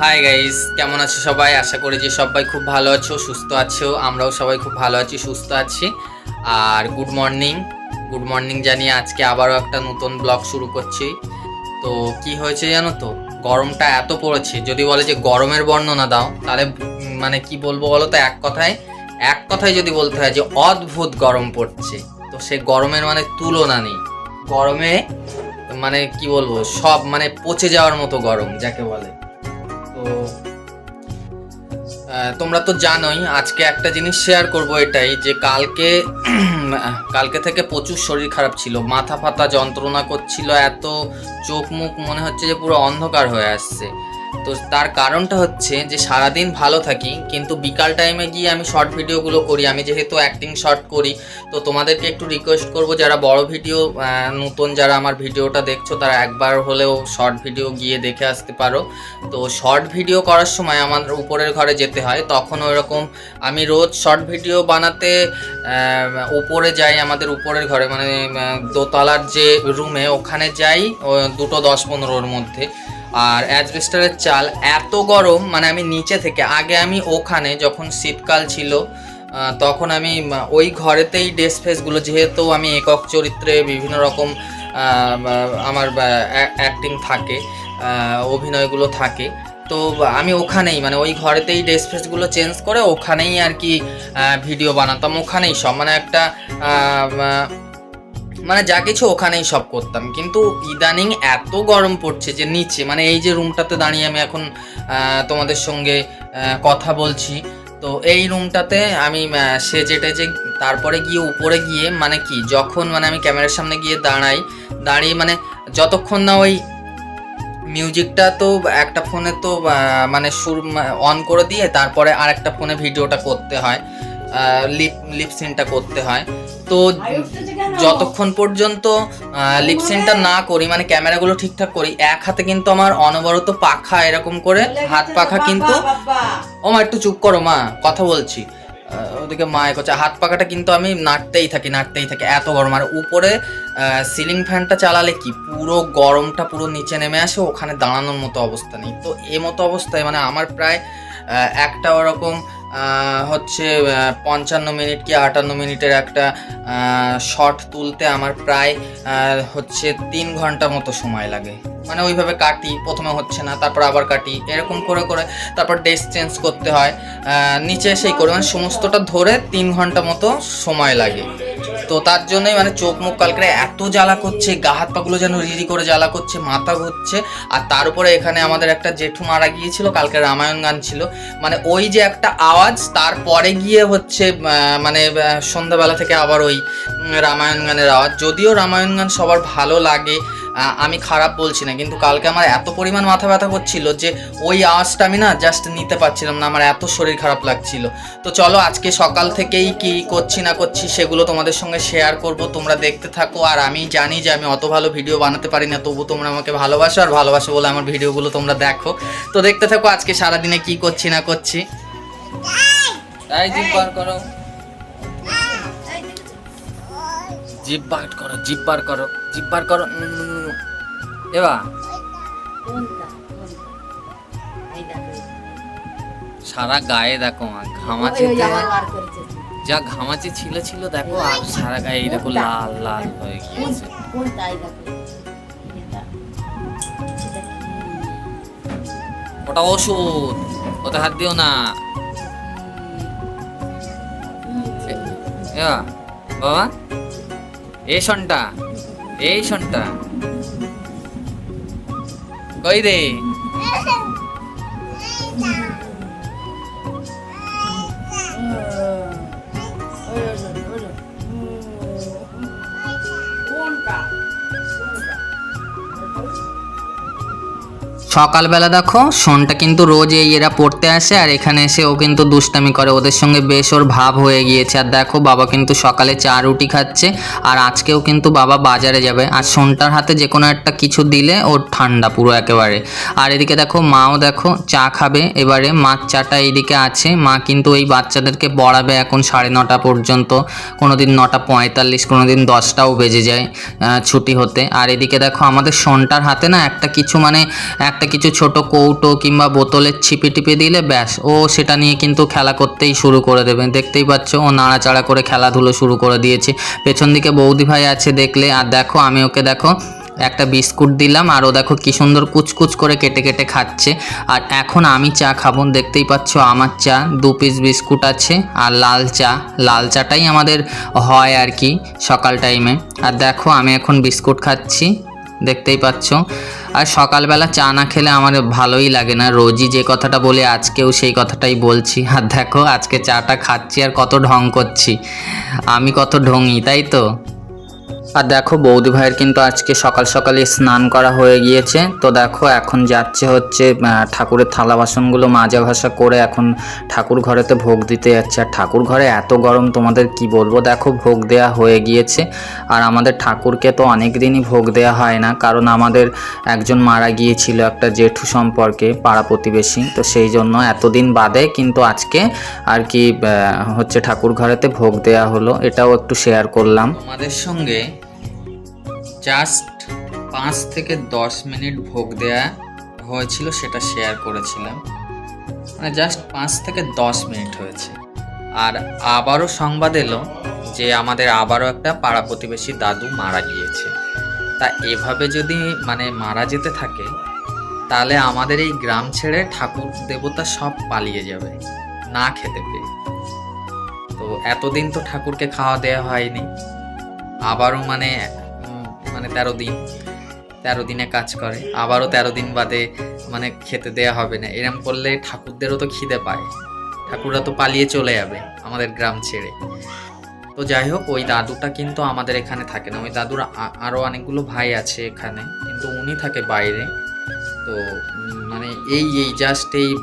Hi guys কেমন আছো সবাই? আশা করি যে সবাই খুব ভালো আছো, সুস্থ আছো। আমরাও সবাই খুব ভালো আছি, সুস্থ আছি। আর গুড মর্নিং গুড মর্নিং জানিয়ে আজকে আবারও একটা নতুন ব্লগ শুরু করছি। তো কি হয়েছে জানো তো? গরমটা এত পড়েছে। যদি বলে যে গরমের বর্ণনা দাও, তাহলে মানে কি বলব বলো তো এক কথায়? এক কথায় যদি বলতে হয় যে অদ্ভুত গরম পড়ছে। তো সে গরমের মানে তুলনা নেই। গরমে মানে কি বলব? সব মানে পচে যাওয়ার মতো গরম, যাকে বলে। তোমরা তো জানোই, আজকে একটা জিনিস শেয়ার করব এটাই, যে কালকে কালকে থেকে প্রচুর শরীর খারাপ ছিল, মাথা ফাতা যন্ত্রণা করছিল, এত চোখ মুখ মনে হচ্ছে যে পুরো অন্ধকার হয়ে আসছে। তো তার কারণটা হচ্ছে যে সারাদিন ভালো থাকি, কিন্তু বিকাল টাইমে গিয়ে আমি শর্ট ভিডিওগুলো করি। আমি যেহেতু অ্যাক্টিং শর্ট করি, তো তোমাদেরকে একটু রিকোয়েস্ট করব, যারা বড় ভিডিও নতুন যারা আমার ভিডিওটা দেখছ, তারা একবার হলেও শর্ট ভিডিও গিয়ে দেখে আসতে পারো। তো শর্ট ভিডিও করার সময় আমার উপরের ঘরে যেতে হয়, তখন ওইরকম আমি রোজ শর্ট ভিডিও বানাতে উপরে যাই আমাদের উপরের ঘরে মানে দোতলার যে রুমে ওখানে যাই দুটো দশ পনেরোর মধ্যে। আর অ্যাজবেস্টারের চাল এত গরম মানে আমি নিচে থেকে, আগে আমি ওখানে যখন শীতকাল ছিল তখন আমি ওই ঘরেতেই ড্রেস ফেসগুলো যেহেতু আমি একক চরিত্রে বিভিন্ন রকম আমার অ্যাক্টিং থাকে অভিনয়গুলো থাকে, তো আমি ওখানেই মানে ওই ঘরেতেই ড্রেস ফ্রেসগুলো চেঞ্জ করে ওখানেই আর কি ভিডিও বানাতাম, ওখানেই সব মানে একটা মানে যা কিছু ওখানেই সব করতাম। কিন্তু ইদানিং এত গরম পড়ছে যে নিচে মানে এই যে রুমটাতে দাঁড়িয়ে আমি এখন তোমাদের সঙ্গে কথা বলছি। তো এই রুমটাতে আমি সেজে টেজে তারপরে গিয়ে উপরে গিয়ে মানে কি, যখন মানে আমি ক্যামেরার সামনে গিয়ে দাঁড়াই, দাঁড়িয়ে মানে যতক্ষণ না ওই মিউজিকটা তো একটা ফোনে তো মানে সুর অন করে দিয়ে তারপরে আর একটা ফোনে ভিডিওটা করতে হয় লিপ লিপসিনটা করতে হয়। তো যতক্ষণ পর্যন্ত লিপসিনটা না করি মানে ক্যামেরাগুলো ঠিকঠাক করি এক হাতে কিন্তু আমার অনবরত পাখা এরকম করে হাত পাখা কিন্তু ও মা একটু চুপ করো মা কথা বলছি। ওদিকে মা করছে হাত পাখাটা কিন্তু আমি নাড়তেই থাকি নাড়তেই থাকি এত গরম। আর উপরে সিলিং ফ্যানটা চালালে কি পুরো গরমটা পুরো নিচে নেমে আসে ওখানে দাঁড়ানোর মতো অবস্থা নেই। তো এ মতো অবস্থায় মানে আমার প্রায় একটা ওরকম হচ্ছে পঞ্চান্ন মিনিট কি আটান্ন মিনিটের একটা শট তুলতে আমার প্রায় হচ্ছে তিন ঘণ্টা মতো সময় লাগে। মানে ওইভাবে কাটি, প্রথমে হচ্ছে না, তারপর আবার কাটি, এরকম করে করে তারপর ডেস্ক চেঞ্জ করতে হয়। নিচে এসেই করে মানে সমস্তটা ধরে তিন ঘণ্টা মতো সময় লাগে। তো তার জন্যই মানে চোখ মুখ কালকে এত জ্বালা করছে, গা হাত পাগুলো যেন রিরি করে জ্বালা করছে, মাথা ঘুরছে। আর তার উপরে এখানে আমাদের একটা জেঠু মারা গিয়েছিল, কালকে রামায়ণ গান ছিল। মানে ওই যে একটা আওয়াজ তারপরে গিয়ে হচ্ছে মানে সন্ধ্যাবেলা থেকে আবার ওই রামায়ণ গানের আওয়াজ। যদিও রামায়ণ গান সবার ভালো লাগে আমি খারাপ বলছি না কিন্তু কালকে আমার এত পরিমাণ মাথা ব্যথা করছিল যে ওই আওয়াজটা আমি না জাস্ট নিতে পারছিলাম না আমার এত শরীর খারাপ লাগছিল। তো চলো আজকে সকাল থেকেই কি করছি না করছি সেগুলো তোমাদের সঙ্গে শেয়ার করব তোমরা দেখতে থাকো আর আমি জানি যে আমি অত ভালো ভিডিও বানাতে পারি না তবু তোমরা আমাকে ভালোবাসো আর ভালোবাসো বলে আমার ভিডিওগুলো তোমরা দেখো। তো দেখতে থাকো আজকে সারাদিনে কি করছি না করছি। তাই জিপ বার করো। জিপ বার করো জিপ বার করো জিপ বার করো এবা। সারা গায়ে দেখো মা ঘামাচিতে যা ঘামাচি ছিল ছিল দেখো আর সারা গায়ে এই দেখো লাল লাল হয়ে গিয়েছে। ওটা ওষুধ ওতে হাত দিও না। বাবা। এই শনটা এই শনটা কই রে? সকালবেলা দেখো, শোনটা কিন্তু রোজ এই এরা পড়তে আসে আর এখানে এসে ও কিন্তু দুষ্টামি করে। ওদের সঙ্গে বেশ ওর ভাব হয়ে গিয়েছে। আর দেখো, বাবা কিন্তু সকালে চা, রুটি খাচ্ছে আর আজকেও কিন্তু বাবা বাজারে যাবে। আর শোনটার হাতে যে কোনো একটা কিছু দিলে ওর ঠান্ডা পুরো একেবারে। আর এদিকে দেখো, মাও দেখো, চা খাবে। এবারে মাছ চাটা এইদিকে আছে। মা কিন্তু এই বাচ্চাদেরকে পড়াবে এখন সাড়ে নটা পর্যন্ত। কোনো দিন নটা পঁয়তাল্লিশ কোনো দিন দশটাও বেজে যায় ছুটি হতে। আর এদিকে দেখো, আমাদের শোনটার হাতে না একটা কিছু মানে একটা একটা কিছু ছোট কৌটো কিংবা বোতলের ছিপে টিপে দিলে ব্যাস, ও সেটা নিয়ে কিন্তু খেলা করতেই শুরু করে দেবে। দেখতেই পাচ্ছ, ও নাড়াচাড়া করে খেলাধুলো শুরু করে দিয়েছে। পেছন দিকে বৌদি ভাই আছে দেখলে, আর দেখো, আমি ওকে দেখো, একটা বিস্কুট দিলাম, আর ও দেখো কি সুন্দর কুচকুচ করে কেটে কেটে খাচ্ছে। আর এখন আমি চা খাব, দেখতেই পাচ্ছ আমার চা, দু পিস বিস্কুট আছে, আর লাল চা। লাল চাটাই আমাদের হয় আর কি সকাল টাইমে আর দেখো, আমি এখন বিস্কুট খাচ্ছি। দেখতেই পাচ্ছ। আর সকালবেলা চা না খেলে আমার ভালোই লাগে না। রোজই যে কথাটা বলি, আজকেও সেই কথাটাই বলছি। আর দেখো, আজকে চাটা খাচ্ছি আর কত ঢং করছি। আমি কত ঢঙি, তাই তো? আর দেখো বৌদি ভাইয়ের কিন্তু আজকে সকাল সকালে স্নান করা হয়ে গিয়েছে। তো দেখো এখন যাচ্ছে হচ্ছে ঠাকুরের থালা বাসনগুলো মাজা ঘষা করে এখন ঠাকুর ঘরেতে ভোগ দিতে যাচ্ছে। আর ঠাকুর ঘরে এত গরম, তোমাদের কি বলব? দেখো ভোগ দেয়া হয়ে গিয়েছে। আর আমাদের ঠাকুরকে তো অনেক দিনই ভোগ দেওয়া হয় না, কারণ আমাদের একজন মারা গিয়েছিল একটা জেঠু সম্পর্কে, পাড়া প্রতিবেশী। তো সেই জন্য এতদিন বাদে কিন্তু আজকে আর কি হচ্ছে ঠাকুর ঘরেতে ভোগ দেয়া হলো। এটাও একটু শেয়ার করলাম। আমাদের সঙ্গে জাস্ট পাঁচ থেকে দশ মিনিট ভোগ দেয়া হয়েছিল, সেটা শেয়ার করেছিলাম। মানে জাস্ট পাঁচ থেকে দশ মিনিট হয়েছে। আর আবারও সংবাদ এলো যে আমাদের আবারও একটা পাড়া প্রতিবেশী দাদু মারা গিয়েছে। তা এভাবে যদি মানে মারা যেতে থাকে, তাহলে আমাদের এই গ্রাম ছেড়ে ঠাকুর দেবতা সব পালিয়ে যাবে, না খেতে পেয়ে। তো এতদিন তো ঠাকুরকে খাওয়া দেওয়া হয়নি। আবারও মানে মানে তেরো দিন, তেরো দিনে কাজ করে। আবারও তেরো দিন বাদে মানে খেতে দেয়া হবে না। এরম করলে ঠাকুরদেরও তো খিদে পায়। ঠাকুররা তো পালিয়ে চলে যাবে আমাদের গ্রাম ছেড়ে। তো যাই হোক, ওই দাদুটা কিন্তু আমাদের এখানে থাকে না। ওই দাদুর আ- আরও অনেকগুলো ভাই আছে এখানে। কিন্তু উনি থাকে বাইরে। তো মানে এই এই জাস্ট এই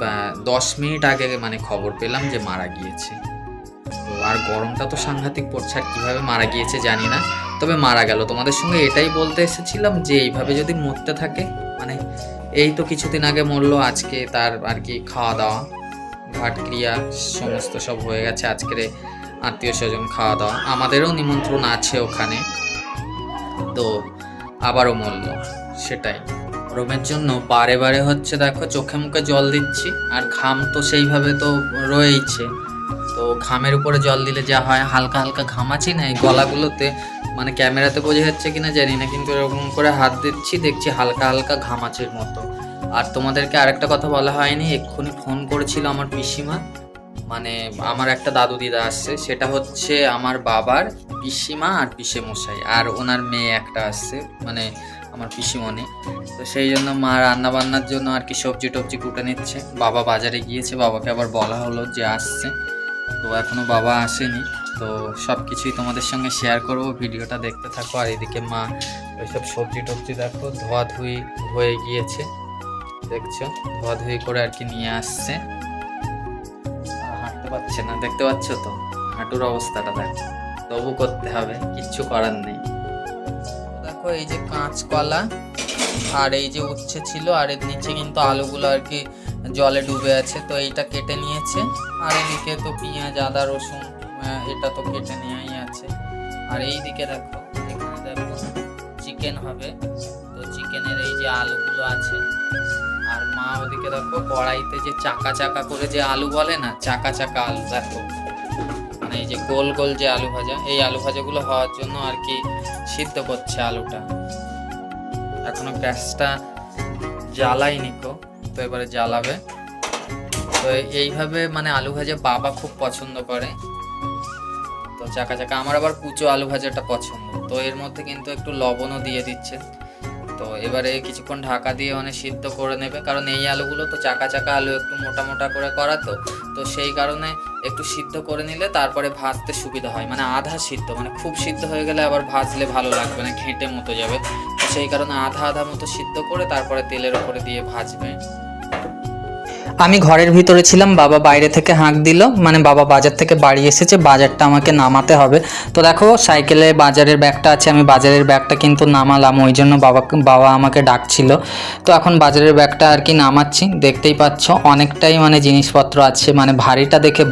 দশ মিনিট আগে মানে খবর পেলাম যে মারা গিয়েছে। তো আর গরমটা তো সাংঘাতিক পড়ছে, আর কীভাবে মারা গিয়েছে জানি না। তবে মারা গেল। তোমাদের সঙ্গে এটাই বলতে এসেছিলাম যে, এইভাবে যদি মরতে থাকে মানে এই তো কিছুদিন আগে মরলো, আজকে তার আর কি খাওয়া দাওয়া ঘাট ক্রিয়া সমস্ত সব হয়ে গেছে, আজকের আত্মীয় স্বজন খাওয়া দাওয়া আমাদেরও নিমন্ত্রণ আছে ওখানে। তো আবারও মরলো, সেটাই। গরমের জন্য বারে বারে হচ্ছে, দেখো, চোখে মুখে জল দিচ্ছি, আর ঘাম তো সেইভাবে তো রয়েইছে। তো ঘামের উপরে জল দিলে যা হয়, হালকা হালকা ঘামাচ্ছি না? এই গলাগুলোতে মানে ক্যামেরাতে বোঝা যাচ্ছে কিনা জানি না, কিন্তু এরকম করে হাত দিচ্ছি, দেখছি হালকা হালকা ঘামাচির মতো। আর তোমাদেরকে আরেকটা কথা বলা হয়নি, এক্ষুনি ফোন করেছিল আমার পিসিমা। মানে আমার একটা দাদু দিদা আসছে, সেটা হচ্ছে আমার বাবার পিসিমা আর পিসে মশাই আর ওনার মেয়ে একটা আসছে মানে আমার পিসিমণি। তো সেই জন্য মা রান্না বান্নার জন্য আর কি সবজি টবজি কুটে নিচ্ছে। বাবা বাজারে গিয়েছে, বাবাকে আবার বলা হলো যে আসছে। তো এখনও বাবা আসেনি। তো সব কিছুই তোমাদের সঙ্গে শেয়ার করব, ভিডিওটা দেখতে থাকো। আর এদিকে মা, ওইসব সবজি টবজি দেখো ধোয়াধুয়ি হয়ে গিয়েছে। দেখছ? ধোয়াধুয়ি করে আর কি নিয়ে আসছে। হাঁটতে পারছে না, দেখতে পাচ্ছ তো? হাঁটুর অবস্থাটা দেখো। তবু করতে হবে, কিচ্ছু করার নেই। দেখো, এই যে কাঁচকলা, আর এই যে উচ্ছে ছিল, আর এর নিচে কিন্তু আলুগুলো আর কি জলে ডুবে আছে, তো এইটা কেটে নিয়েছে। আর এদিকে তো পেঁয়াজ, আদা, রসুন এটা তো কেটে নেওয়াই আছে। আর এই দিকে দেখো, এখানে দেখো চিকেন হবে। তো চিকেনের এই যে আলুগুলো আছে, আর মা ওদিকে দেখো, কড়াইতে যে চাকা চাকা করে যে আলু বলে না, চাকা চাকা আলু, দেখো। মানে এই যে গোল গোল যে আলু ভাজা, এই আলু ভাজাগুলো হওয়ার জন্য আর কি সিদ্ধ করছে আলুটা। এখনও গ্যাসটা জ্বালাইনি কো তো এবারে জ্বালাবে। তো এইভাবে মানে আলু ভাজা বাবা খুব পছন্দ করে। তো চাকা চাকা, আমার আবার কুচো আলু ভাজাটা পছন্দ। তো এর মধ্যে কিন্তু একটু লবণও দিয়ে দিচ্ছে। তো এবারে কিছুক্ষণ ঢাকা দিয়ে মানে সিদ্ধ করে নেবে। কারণ এই আলুগুলো তো চাকা চাকা আলু একটু মোটা মোটা করে করা তো। তো সেই কারণে একটু সিদ্ধ করে নিলে তারপরে ভাজতে সুবিধা হয়। মানে আধা সিদ্ধ মানে খুব সিদ্ধ হয়ে গেলে আবার ভাজলে ভালো লাগবে না, ঘেঁটে মতো যাবে। সেই কারণে আধা আধা মতো সিদ্ধ করে তারপরে তেলের উপরে দিয়ে ভাজবে। আমি ঘরের ভিতরে ছিলাম, বাবা বাইরে থেকে হাঁক দিল মানে বাবা বাজার থেকে বাড়ি এসেছে, বাজারটা আমাকে নামাতে হবে। তো দেখো, সাইকেলে বাজারের ব্যাগটা আছে, আমি বাজারের ব্যাগটা কিন্তু নামালাম, ওই জন্য বাবা বাবা আমাকে ডাকছিল। তো এখন বাজারের ব্যাগটা আর কি নামাচ্ছি, দেখতেই পাচ্ছ, অনেকটাই মানে জিনিসপত্র আছে মানে ভারীটা দেখে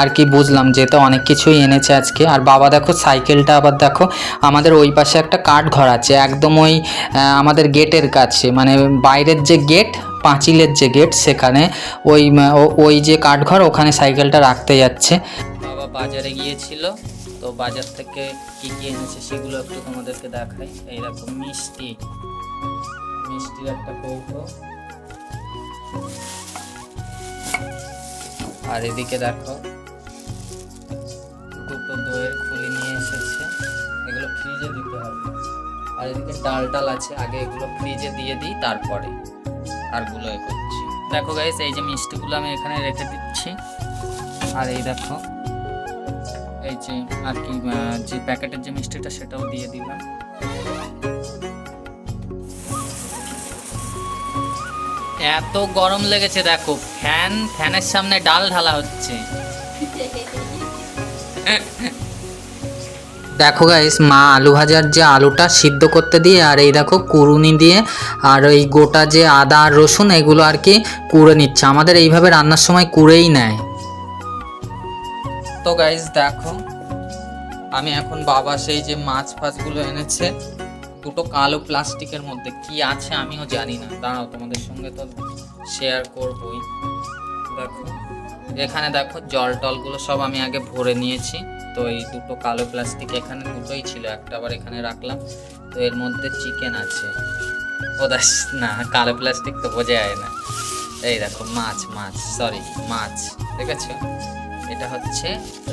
আর কি বুঝলাম যে তো অনেক কিছুই এনেছে আজকে। আর বাবা দেখো, সাইকেলটা আবার দেখো, আমাদের ওই পাশে একটা কাঠ ঘর আছে, একদম ওই আমাদের গেটের কাছে মানে বাইরের যে গেট পাঁচিলের যে গেট, সেখানে ওই ওই যে কাঠঘর, ওখানে সাইকেলটা রাখতে যাচ্ছে। বাবা বাজারে গিয়েছিল, তো বাজার থেকে কি কি এনেছে সেগুলো একটু তোমাদেরকে দেখাই। এইরকম মিষ্টি মিষ্টির একটা কৌটো আর এদিকে দেখো, দুটো দইয়ের খুলি নিয়ে এসেছে। এগুলো ফ্রিজে দিতে হবে। আর এদিকে ডাল টাল আছে, আগে এগুলো ফ্রিজে দিয়ে দিই, তারপরে। আরগুলো এ করছি। দেখো গাইস এই যে মিষ্টিগুলো আমি এখানে রেখে দিচ্ছি। আর এই দেখো, এই যে আর কি যে প্যাকেটের যে মিষ্টিটা সেটাও দিয়ে দিলাম। এত গরম লেগেছে দেখো, ফ্যান, ফ্যানের সামনে ডাল ঢালা হচ্ছে। দেখো গাইস মা আলু ভাজার যে আলুটা সিদ্ধ করতে দিয়ে আর এই দেখো কুড়ুনি দিয়ে আর ওই গোটা যে আদা আর রসুন এগুলো আর কি কুড়ে নিচ্ছে। আমাদের এইভাবে রান্নার সময় কুড়েই নেয়। তো গাইজ দেখো, আমি এখন বাবা সেই যে মাছ ফাছগুলো এনেছে, দুটো কালো প্লাস্টিকের মধ্যে। কি আছে আমিও জানি না। দাঁড়াও, তোমাদের সঙ্গে তো শেয়ার করবই। দেখো, এখানে দেখো জল টলগুলো সব আমি আগে ভরে নিয়েছি। তো এই দুটো কালো প্লাস্টিক এখানে দুটোই ছিল, একটা আবার এখানে রাখলাম। তো এর মধ্যে চিকেন আছে। ও দাস না, কালো প্লাস্টিক তো বোঝা যায় না। এই দেখো, মাছ মাছ সরি মাছ ঠিক আছে এটা হচ্ছে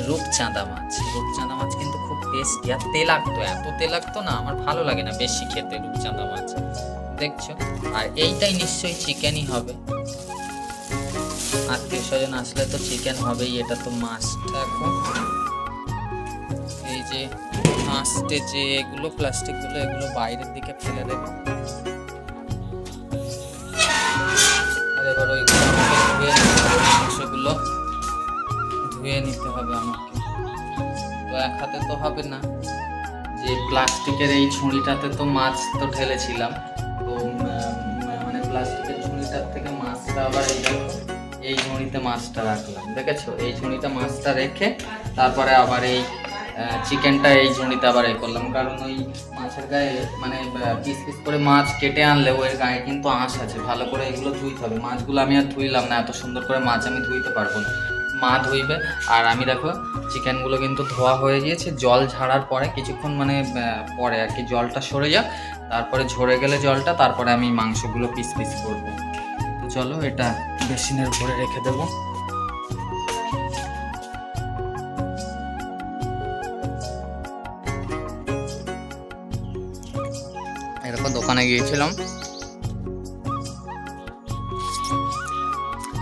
রূপচাঁদা মাছ। রূপচাঁদা মাছ কিন্তু খুব টেস্টি আর তেলাক্ত, এত তেলাক্ত না, আমার ভালো লাগে না বেশি খেতে রূপচাঁদা মাছ। দেখছ? আর এইটাই নিশ্চয়ই চিকেনই হবে। আত্মীয় স্বজন আসলে তো চিকেন হবেই, এটা তো মাছ দেখো এই যে মাছটে যে এগুলো প্লাস্টিকগুলো এগুলো বাইরের দিকে ফেলে দেবো। এবার ওইগুলো ধুয়ে হবে ধুয়ে নিতে হবে আমাকে। তো এক হাতে তো হবে না। যে প্লাস্টিকের এই ছুরিটাতে তো মাছ তো ঢেলেছিলাম। তো মানে প্লাস্টিকের ঝুড়িটার থেকে মাছটা আবার এই এই ঝুড়িতে মাছটা রাখলাম। দেখেছ? এই ঝুড়িতে মাছটা রেখে তারপরে আবার এই চিকেনটা এই ঝুড়িতে আবার এ করলাম। কারণ ওই মাছের গায়ে মানে পিস পিস করে মাছ কেটে আনলে ওর গায়ে কিন্তু আঁশ আছে। ভালো করে এগুলো ধুইতে হবে। মাছগুলো আমি আর ধুইলাম না, এত সুন্দর করে মাছ আমি ধুইতে পারব না। মা ধুইবে। আর আমি দেখো চিকেনগুলো কিন্তু ধোয়া হয়ে গিয়েছে। জল ঝাড়ার পরে কিছুক্ষণ মানে পরে আর কি জলটা সরে যাক। তারপরে ঝরে গেলে জলটা, তারপরে আমি মাংসগুলো পিস পিস করব। তো চলো, এটা বেসিনের উপরে রেখে দেবো। দোকানে গিয়েছিলাম।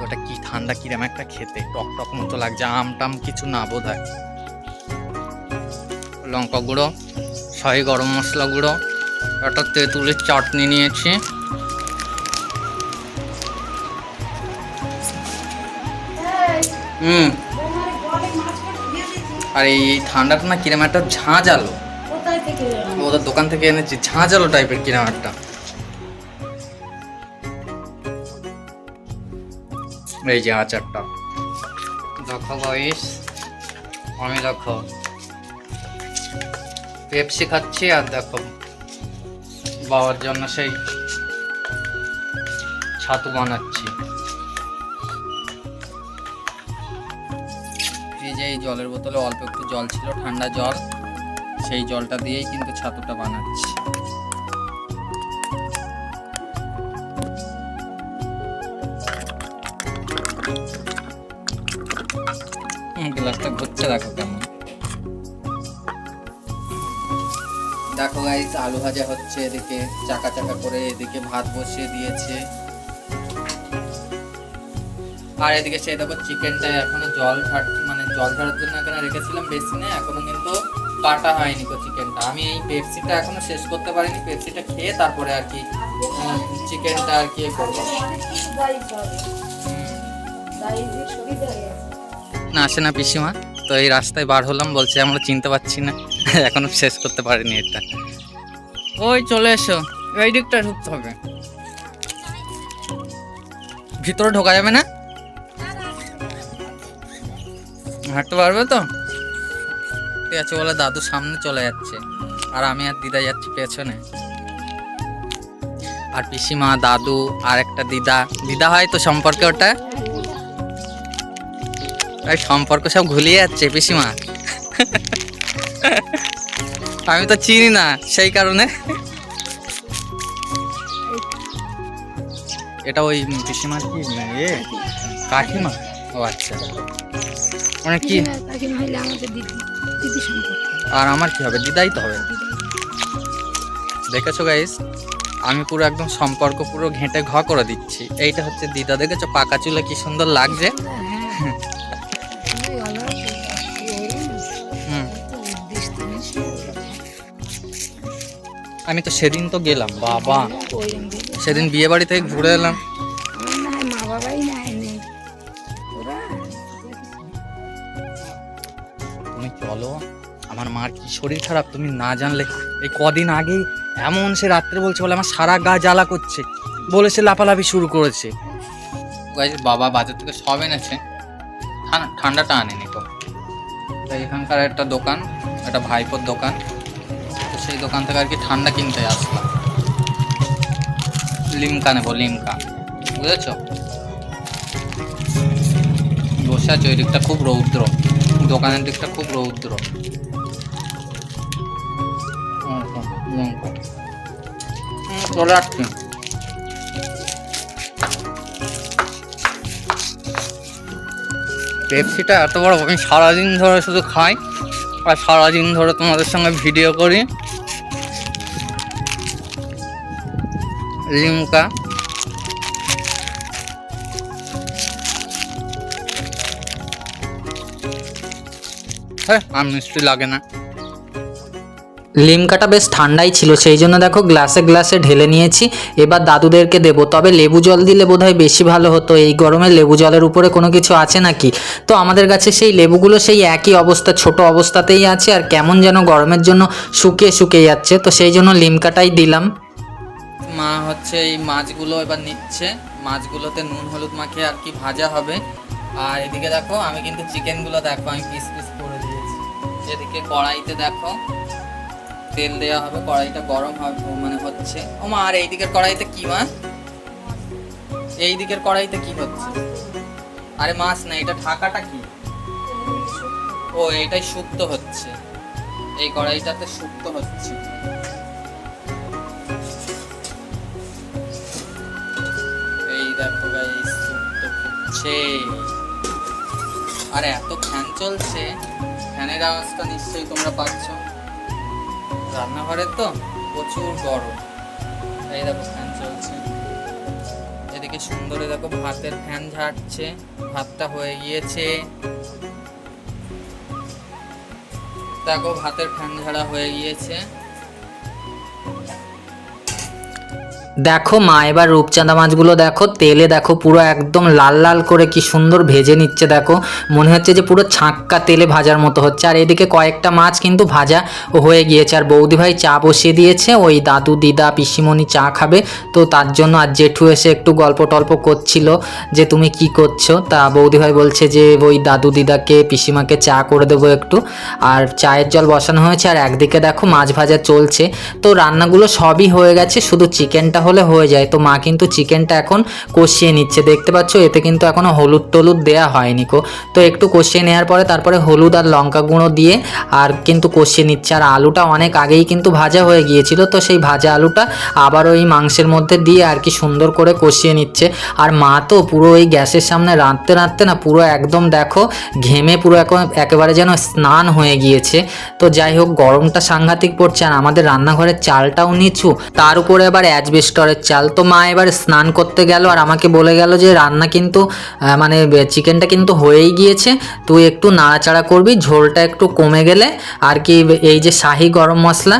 ওটা কি ঠান্ডা, কিরম একটা খেতে। টক টক মতো লাগছে, আম টাম কিছু না বোধ হয় লঙ্কা গুঁড়ো শাহি গরম মশলা গুঁড়ো, একটা তেঁতুলের চাটনি নিয়েছি। হুম। আর এই ঠান্ডাটা না কিরম একটা ঝাঁঝ আলো কোথায় থেকে এলো? ওদের দোকান থেকে এনেছি ঝাঁঝ আলো টাইপের কিরম একটা এই যে আচারটা। দেখো গাইস আমি দেখো পেপসি খাচ্ছি আর দেখো বাবার জন্য সেই ছাতু বানাচ্ছি। এই যে এই জলের বোতলে অল্প একটু জল ছিল, ঠান্ডা জল। সেই জলটা দিয়েই কিন্তু ছাতুটা বানাচ্ছি। গ্লাসটা ঘুরছে দেখো কেমন? দেখো গাইস আলু ভাজা হচ্ছে এদিকে, চাকা চাকা করে এদিকে ভাত বসিয়ে দিয়েছে। আর এদিকে সেই দেখো চিকেনটা এখনও জল ঝাড় মানে জল ঝাড়ার জন্য এখানে রেখেছিলাম বেশি নেই এখনও কিন্তু কাটা হয়নি তো চিকেনটা আমি এই পেপসিটা এখনও শেষ করতে পারিনি পেপসিটা খেয়ে তারপরে আর কি চিকেনটা আর কি করব। না আসে না পিসিমা তো এই রাস্তায় বার হলাম বলছে আমরা চিনতে পারছি না এখনও শেষ করতে পারিনি এটা। ওই চলে এসো এই দিকটা ঢুকতে হবে। ভিতরে ঢোকা যাবে না? হাঁটতে পারবে তো? ঠিক আছে, বলে দাদু সামনে চলে যাচ্ছে। আর আমি আর দিদা যাচ্ছি পেছনে। আর পিসিমা, দাদু, আর একটা দিদা। দিদা হয় তো সম্পর্কে ওটা? আর সম্পর্ক সব ঘুলিয়ে যাচ্ছে পিসিমা। আমি তো চিনি না সেই কারণে। এটা ওই পিসিমার কি কাকিমা? ও আচ্ছা। মানে কি? কাকিমা হইলে আমাদের দিদি দিদি সম্পর্ক। আর আমার কি হবে? দিদাই তো হবে। দেখেছ গাইস আমি পুরো একদম সম্পর্ক পুরো ঘেঁটে ঘ করে দিচ্ছি। এইটা হচ্ছে দিদা। দেখেছ? পাকা চুলে কি সুন্দর লাগছে? হ্যাঁ আমি তো সেদিন তো গেলাম বাবা। সেদিন বিয়ে বাড়ি থেকে ঘুরে এলাম। শরীর খারাপ, তুমি না জানলে। এই কদিন আগেই এমন সে রাত্রে বলছে বলে আমার সারা গা জ্বালা করছে, বলে সে লাফালাফি শুরু করেছে। বাবা বাজার থেকে সব এনেছে। ঠান- ঠান্ডাটা আনেনি তো। এখানকার একটা দোকান, একটা ভাইপোর দোকান। তো সেই দোকান থেকে আর কি ঠান্ডা কিনতে আসলাম। লিমকা নেব, লিমকা। বুঝেছ? বসে আছে ওই দিকটা খুব রৌদ্র। দোকানের দিকটা খুব রৌদ্র। চলে আসছি পেপসিটা এত বড়, আমি সারাদিন ধরে শুধু খাই, আর সারাদিন ধরে তোমাদের সঙ্গে ভিডিও করি। লিমকা। হ্যাঁ আর মিষ্টি লাগে না। লিমকাটা বেশ ঠান্ডাই ছিল, সেই জন্য দেখো গ্লাসে গ্লাসে ঢেলে নিয়েছি। এবার দাদুদেরকে দেবো, তবে লেবু জল দিলে বোধহয় বেশি ভালো হতো, এই গরমে লেবু জলের উপরে কোনো কিছু আছে নাকি? তো আমাদের কাছে সেই লেবুগুলো সেই একই অবস্থা, ছোট অবস্থাতেই আছে, আর কেমন যেন গরমের জন্য শুকিয়ে শুকিয়ে যাচ্ছে, তো সেই জন্য লিমকাটাই দিলাম। মা হচ্ছে এই মাছগুলো এবার নিচ্ছে, মাছগুলোতে নুন, হলুদ মাখিয়ে আর কি ভাজা হবে। আর এদিকে দেখো, আমি কিন্তু চিকেনগুলো দেখো, আমি পিস পিস করে দিয়েছি। এদিকে কড়াইতে দেখো তেল দেওয়া হবে, কড়াইটা গরম হবে মানে হচ্ছে, ও মা, আর এই দিকের কড়াইতে কি, মা? এই দিকের কড়াইতে কি হচ্ছে? আরে মাছ না, এটা ঢাকাটা কি? ও, এটাই শুক্তো হচ্ছে। এই কড়াইটাতে শুক্তো হচ্ছে। এই দেখো গাইস ফুটছে আর, এত ফ্যান চলছে। ফ্যানের আওয়াজটা নিশ্চয়ই তোমরা পাচ্ছ। রান্নাঘরে তো প্রচুর গরম। এই দেখো ফ্যান চলছে। এদিকে সুন্দরে দেখো ভাতের ফ্যান ঝাড়ছে, ভাতটা হয়ে গিয়েছে। দেখো ভাতের ফ্যান ঝাড়া হয়ে গিয়েছে। দেখো মা, এবার রূপচাঁদা মাছগুলো দেখো, তেলে দেখো পুরো একদম লাল লাল করে কি সুন্দর ভেজে নিচ্ছে দেখো। মনে হচ্ছে যে পুরো ছাঁক্কা তেলে ভাজার মতো হচ্ছে। আর এদিকে কয়েকটা মাছ কিন্তু ভাজা হয়ে গিয়েছে। আর বৌদি ভাই চা বসিয়ে দিয়েছে, ওই দাদু, দিদা, পিসিমণি চা খাবে। তো তার জন্য আর জেঠু এসে একটু গল্প টল্প করছিল যে তুমি কি করছ? তা বৌদি ভাই বলছে যে ওই দাদু, দিদাকে, পিসিমাকে চা করে দেবো একটু। আর চায়ের জল বসানো হয়েছে। আর একদিকে দেখো মাছ ভাজা চলছে। তো রান্নাগুলো সবই হয়ে গেছে। শুধু চিকেনটা হলে হয়ে যায়। তো মা কিন্তু চিকেনটা এখন কষিয়ে নিচ্ছে। দেখতে পাচ্ছ, এতে কিন্তু এখনও হলুদ টলুদ দেয়া হয়নি কো তো একটু কষিয়ে নেওয়ার পরে তারপরে হলুদ আর লঙ্কা গুঁড়ো দিয়ে আর কিন্তু কষিয়ে নিচ্ছে। আর আলুটা অনেক আগেই কিন্তু ভাজা হয়ে গিয়েছিল। তো সেই ভাজা আলুটা আবার ওই মাংসের মধ্যে দিয়ে আর কি সুন্দর করে কষিয়ে নিচ্ছে। আর মা তো পুরো ওই গ্যাসের সামনে রাঁধতে রাঁধতে না পুরো একদম দেখো ঘেমে পুরো এখন একেবারে যেন স্নান হয়ে গিয়েছে। তো যাই হোক, গরমটা সাংঘাতিক পড়ছে। আর আমাদের রান্নাঘরের চালটাও নিচু। তার উপরে আবার অ্যাজবেস্টরের চাল। তো মা এবার স্নান করতে গেল আর আমাকে বলে গেল যে, রান্না কিন্তু মানে চিকেনটা কিন্তু হয়েই গিয়েছে। তুই একটু নাড়াচাড়া করবি, ঝোলটা একটু কমে গেলে। আর কি, এই যে শাহি গরম মশলা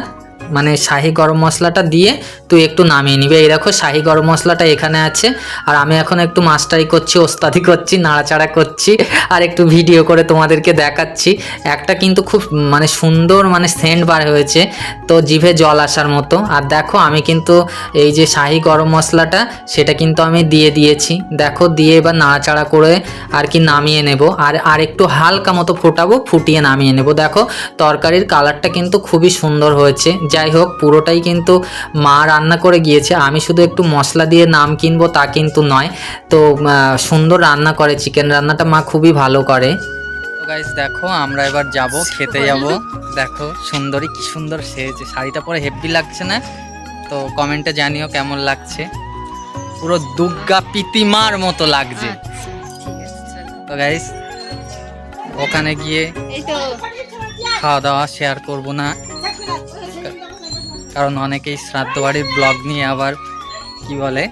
মানে শাহি গরম মশলাটা দিয়ে তুই একটু নামিয়ে নিবি। এই দেখো শাহি গরম মশলাটা এখানে আছে। আর আমি এখন একটু মাস্টারি করছি, ওস্তাদি করছি, নাড়াচাড়া করছি, আর একটু ভিডিও করে তোমাদেরকে দেখাচ্ছি। একটা কিন্তু খুব মানে সুন্দর মানে সেন্ট বার হয়েছে, তো জিভে জল আসার মতো। আর দেখো আমি কিন্তু এই যে শাহি গরম মশলাটা, সেটা কিন্তু আমি দিয়ে দিয়েছি। দেখো দিয়ে এবার নাড়াচাড়া করে আর কি নামিয়ে নেব। আর আর একটু হালকা মতো ফোটাবো, ফুটিয়ে নামিয়ে নেব। দেখো তরকারির কালারটা কিন্তু খুবই সুন্দর হয়েছে। যাই হোক পুরোটাই কিন্তু মা রান্না করে গিয়েছে। আমি শুধু একটু মশলা দিয়ে নাম কিনবো তা কিন্তু নয়। তো সুন্দর রান্না করে চিকেন রান্নাটা মা খুবই ভালো করে। তো গাইস দেখো আমরা এবার যাব খেতে যাব। দেখো সুন্দরী কি সুন্দর সেজে শাড়িটা পরে হেভি লাগছে না? তো কমেন্টে জানিও কেমন লাগছে। পুরো দুর্গা পিতিমার মতো লাগছে। চলো। তো গাইস ওখানে গিয়ে এই তো। খাওয়া দাওয়া শেয়ার করব না। কারণ অনেকেই শ্রাদ্ধ বাড়ির ব্লগ নিয়ে আবার, কি বলে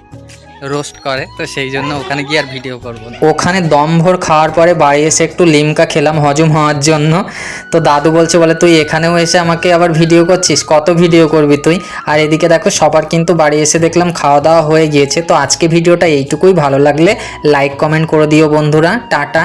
রোস্ট করে, তো সেই জন্য ওখানে গিয়ে আর ভিডিও করব ওখানে দমভর খাওয়ার পরে বাড়ি এসে একটু লিমকা খেলাম হজম হওয়ার জন্য। তো দাদু বলছে, বলে, তুই এখানেও এসে আমাকে আবার ভিডিও করছিস? কত ভিডিও করবি তুই? আর এদিকে দেখো, সবার কিন্তু বাড়ি এসে দেখলাম খাওয়া দাওয়া হয়ে গিয়েছে। তো আজকে ভিডিওটা এইটুকুই ভালো লাগলে লাইক কমেন্ট করে দিও বন্ধুরা। টাটা।